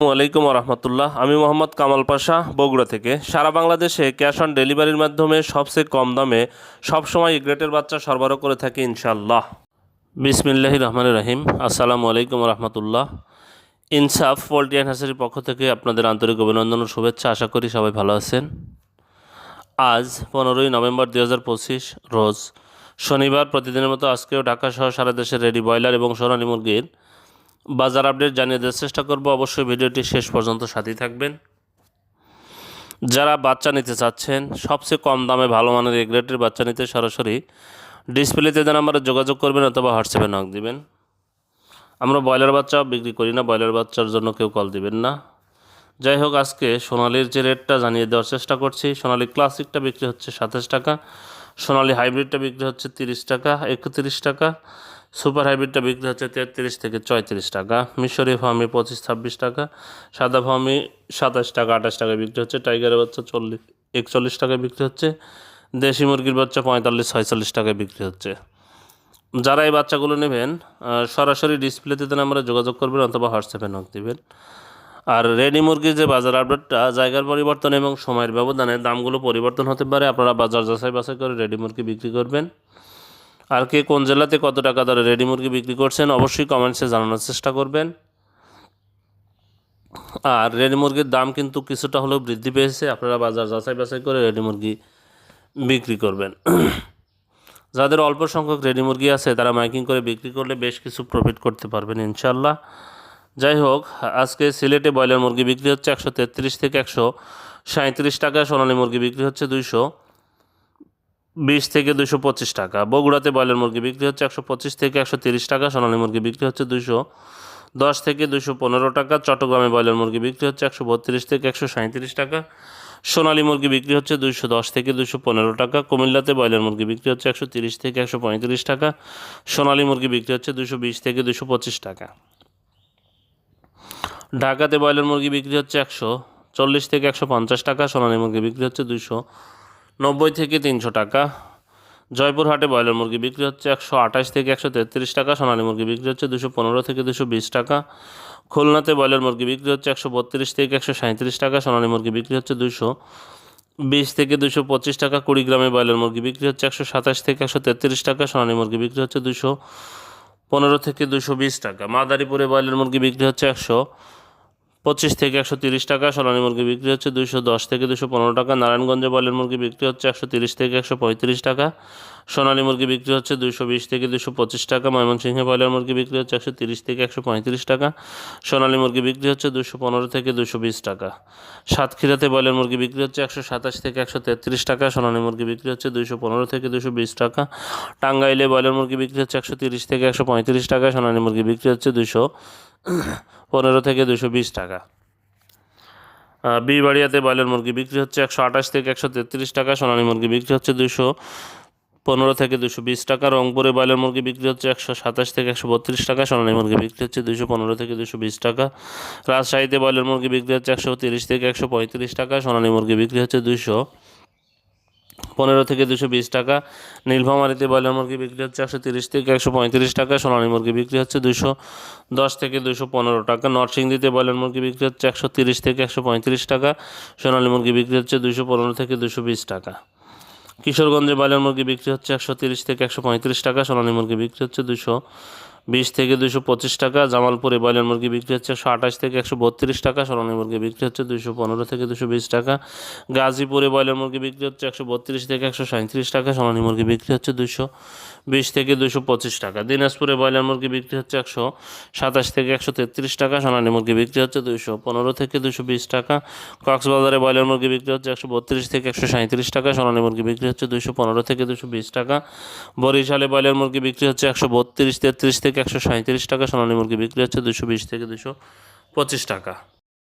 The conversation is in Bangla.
আলাইকুম রহমতুল্লাহ। আমি মোহাম্মদ কামাল পাশা, বগুড়া থেকে। সারা বাংলাদেশে ক্যাশ অন ডেলিভারির মাধ্যমে সবচেয়ে কম দামে সবসময় গ্রেটের বাচ্চা সরবরাহ করে থাকি ইনশাল্লাহ বিসমিল্লাহ রহমান রহিম। আসসালামু আলাইকুম রহমতুল্লাহ। ইনসাফ, পোলট্রি অ্যান্ড পক্ষ থেকে আপনাদের আন্তরিক অভিনন্দন ও শুভেচ্ছা। আশা করি সবাই ভালো আছেন। আজ পনেরোই নভেম্বর দু হাজার পঁচিশ রোজ শনিবার প্রতিদিনের মতো আজকেও ঢাকা সহ সারা দেশের রেডি ব্রয়লার এবং সোনালী মুরগির বাজার আপডেট জানিয়ে দেওয়ার চেষ্টা করব। অবশ্যই ভিডিওটি শেষ পর্যন্ত সাথেই থাকবেন। যারা বাচ্চা নিতে চাচ্ছেন, সবচেয়ে কম দামে ভালো মানের এ গ্রেডের বাচ্চা নিতে সরাসরি ডিসপ্লেতে দেন আমরা যোগাযোগ করবেন অথবা হোয়াটসঅ্যাপে নক দিবেন। আমরা ব্রয়লার বাচ্চা বিক্রি করি না, ব্রয়লার বাচ্চার জন্য কেউ কল দিবেন না। যাই হোক, আজকে সোনালির যে রেটটা জানিয়ে দেওয়ার চেষ্টা করছি, সোনালি ক্লাসিকটা বিক্রি হচ্ছে সাতাশ টাকা, সোনালি হাইব্রিডটা বিক্রি হচ্ছে তিরিশ টাকা, একত্রিশ টাকা। সুপার হাইব্রিডটা বিক্রি হচ্ছে তেত্রিশ থেকে চৌত্রিশ টাকা। মিশরি ফার্মি পঁচিশ, ছাব্বিশ টাকা, সাদা ফার্মি সাতাশ টাকা, আঠাশ টাকায় বিক্রি হচ্ছে, টাইগারের বাচ্চা চল্লিশ, একচল্লিশ টাকায় বিক্রি হচ্ছে, দেশি মুরগির বাচ্চা পঁয়তাল্লিশ, ছয়চল্লিশ টাকায় বিক্রি হচ্ছে। যারা এই বাচ্চাগুলো নেবেন সরাসরি ডিসপ্লেতে দেন আমরা যোগাযোগ করবেন অথবা হোয়াটসঅ্যাপে নক দিবেন। আর রেডি মুরগির যে বাজার আপডেটটা, জায়গার পরিবর্তন এবং সময়ের ব্যবধানে দামগুলো পরিবর্তন হতে পারে। আপনারা বাজার যাচাই বাছাই করে রেডি মুরগি বিক্রি করবেন। আর কে কোন জেলাতে কত টাকা দরে রেডি মুরগি বিক্রি করছেন অবশ্যই কমেন্টসে জানানোর চেষ্টা করবেন। আর রেডি মুরগির দাম কিন্তু কিছুটা হলেও বৃদ্ধি পেয়েছে। আপনারা বাজার যাচাই বাছাই করে রেডি মুরগি বিক্রি করবেন। যাদের অল্প সংখ্যক রেডি মুরগি আছে, তারা মাইকিং করে বিক্রি করলে বেশ কিছু প্রফিট করতে পারবেন ইনশাল্লাহ যাই হোক, আজকে সিলেটে ব্রয়লার মুরগি বিক্রি হচ্ছে একশো তেত্রিশ থেকে একশো সাঁত্রিশ টাকা, সোনালী মুরগি বিক্রি হচ্ছে দুইশো। বিশ থেকে দুশো পঁচিশ টাকা। বগুড়াতে ব্রয়লার মুরগি বিক্রি হচ্ছে একশো পঁচিশ থেকে একশো তিরিশ টাকা, সোনালী মুরগি বিক্রি হচ্ছে দুশো দশ থেকে দুশো পনেরো টাকা, চট্টগ্রামে ব্রয়লার মুরগি বিক্রি হচ্ছে একশো বত্রিশ থেকে একশো সাঁত্রিশ টাকা, সোনালী মুরগি বিক্রি হচ্ছে দুশো দশ থেকে দুশো পনেরো টাকা, কুমিল্লাতে ব্রয়লার মুরগি বিক্রি হচ্ছে একশো তিরিশ থেকে একশো পঁয়ত্রিশ টাকা, সোনালী মুরগি বিক্রি হচ্ছে দুশো বিশ থেকে দুশো পঁচিশ টাকা। ঢাকাতে ব্রয়লার মুরগি বিক্রি হচ্ছে একশো চল্লিশ থেকে একশো পঞ্চাশ টাকা, সোনালী মুরগি বিক্রি হচ্ছে দুশো নব্বই থেকে তিনশো টাকা। জয়পুরহাটে ব্রয়লার মুরগি বিক্রি হচ্ছে একশো আঠাশ থেকে একশো তেত্রিশ টাকা, সোনালী মুরগি বিক্রি হচ্ছে দুশো পনেরো থেকে দুশো বিশ টাকা। খুলনাতে ব্রয়লার মুরগি বিক্রি হচ্ছে একশো বত্রিশ থেকে একশো সাঁত্রিশ টাকা, সোনালী মুরগি বিক্রি হচ্ছে দুশো বিশ থেকে দুশো পঁচিশ টাকা। কুড়ি কুড়িগ্রামে ব্রয়লার মুরগি বিক্রি হচ্ছে একশো সাতাশ থেকে একশো তেত্রিশ টাকা, সোনালী মুরগি বিক্রি হচ্ছে দুশো পনেরো থেকে দুশো বিশ টাকা। মাদারীপুরে ব্রয়লার মুরগি বিক্রি হচ্ছে একশো পঁচিশ থেকে একশো তিরিশ টাকা, সোনালী মুরগি বিক্রি হচ্ছে দুশো দশ থেকে দুশো পনেরো টাকা, নারায়ণগঞ্জে ব্রয়লার মুরগি বিক্রি হচ্ছে একশো তিরিশ থেকে একশো পঁয়ত্রিশ টাকা, সোনালী মুরগি বিক্রি হচ্ছে দুশো বিশ থেকে দুশো পঁচিশ টাকা, ময়মনসিংহে ব্রয়লার মুরগি বিক্রি হচ্ছে একশো তিরিশ থেকে একশো পঁয়ত্রিশ টাকা, সোনালী মুরগি বিক্রি হচ্ছে দুশো পনেরো থেকে দুশো বিশ টাকা, সাতক্ষীরাতে ব্রয়লার মুরগি বিক্রি হচ্ছে একশো সাতাশ থেকে একশো তেত্রিশ টাকা, সোনালী মুরগি বিক্রি হচ্ছে দুশো পনেরো থেকে দুশো বিশ টাকা, টাঙ্গাইলে ব্রয়লার মুরগি বিক্রি হচ্ছে একশো তিরিশ থেকে একশো পঁয়ত্রিশ টাকা, সোনালী মুরগি বিক্রি হচ্ছে দুশো পনেরো থেকে দুশো বিশ টাকা। বিবাড়িয়াতে ব্রয়লার মুরগি বিক্রি হচ্ছে একশো আঠাশ থেকে একশো তেত্রিশ টাকা, সোনালী মুরগি বিক্রি হচ্ছে দুশো পনেরো থেকে দুশো বিশ টাকা, রংপুরে ব্রয়লার মুরগি বিক্রি হচ্ছে একশো সাতাশ থেকে একশো বত্রিশ টাকা, সোনালী মুরগি বিক্রি হচ্ছে দুশো পনেরো থেকে দুশো বিশ টাকা। রাজশাহীতে ব্রয়লার মুরগি বিক্রি হচ্ছে একশো তিরিশ থেকে একশো পঁয়ত্রিশ টাকা, সোনালী মুরগি বিক্রি হচ্ছে দুশো পনেরো থেকে দুশো বিশ টাকা। নীলফামারিতে ব্রয়লার মুরগি বিক্রি হচ্ছে একশো তিরিশ থেকে একশো পঁয়ত্রিশ টাকা। সোনালী মুরগি বিক্রি হচ্ছে দুশো দশ থেকে দুশো পনেরো টাকা। নরসিংদীতে ব্রয়লার মুরগি বিক্রি হচ্ছে একশো তিরিশ থেকে একশো পঁয়ত্রিশ টাকা। সোনালী মুরগি বিক্রি হচ্ছে দুশো পনেরো থেকে দুশো বিশ টাকা। কিশোরগঞ্জে ব্রয়লার মুরগি বিক্রি হচ্ছে একশো তিরিশ থেকে একশো পঁয়ত্রিশ টাকা। সোনালী মুরগি বিক্রি হচ্ছে দুশো বিশ থেকে দুশো পঁচিশ টাকা, জামালপুরে ব্রয়লার মুরগি বিক্রি হচ্ছে একশো আঠাশ থেকে একশো বত্রিশ টাকা সোনালী মুরগি বিক্রি হচ্ছে দুশো পনেরো থেকে দুশো বিশ টাকা। গাজীপুরে ব্রয়লার মুরগি বিক্রি হচ্ছে একশো বত্রিশ থেকে একশো সাঁত্রিশ টাকা সোনালী মুরগি বিক্রি হচ্ছে দুশো বিশ থেকে দুশো পঁচিশ টাকা। দিনাজপুরে ব্রয়লার মুরগি বিক্রি হচ্ছে একশো সাতাশ থেকে একশো তেত্রিশ টাকা সোনালী মুরগি বিক্রি হচ্ছে দুশো পনেরো থেকে দুশো বিশ টাকা। কক্সবাজারে ব্রয়লার মুরগি বিক্রি হচ্ছে একশো বত্রিশ থেকে একশো সাঁত্রিশ টাকা সোনালী মুরগি বিক্রি হচ্ছে দুশো পনেরো থেকে দুশো বিশ টাকা। বরিশালে ব্রয়লার মুরগি বিক্রি হচ্ছে একশো বত্রিশ, তেত্রিশ থেকে একশো সাঁত্রিশ টাকা সোনালী মুরগি বিক্রি হচ্ছে দুশো বিশ থেকে দুশো পঁচিশ টাকা।